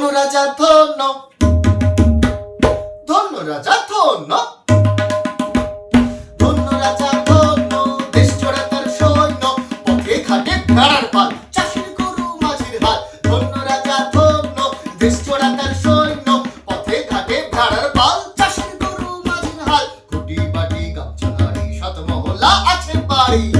ধনু রাজা ধন ধন্য। রাজা ধন্য ধনু রাজা দেশ চড়া তার সৈন্য। পথে ঘাটে ভেড়ার পাল, চাষির গরু, মাঝির হাল। ধনু রাজা দেশ চড়া তার সৈন্য। পথে ঘাটে পাল, চাষির গরু, মাঝির হাল। বাটি, গামছা শতমহলা আছে বাড়ি।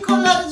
Nicolas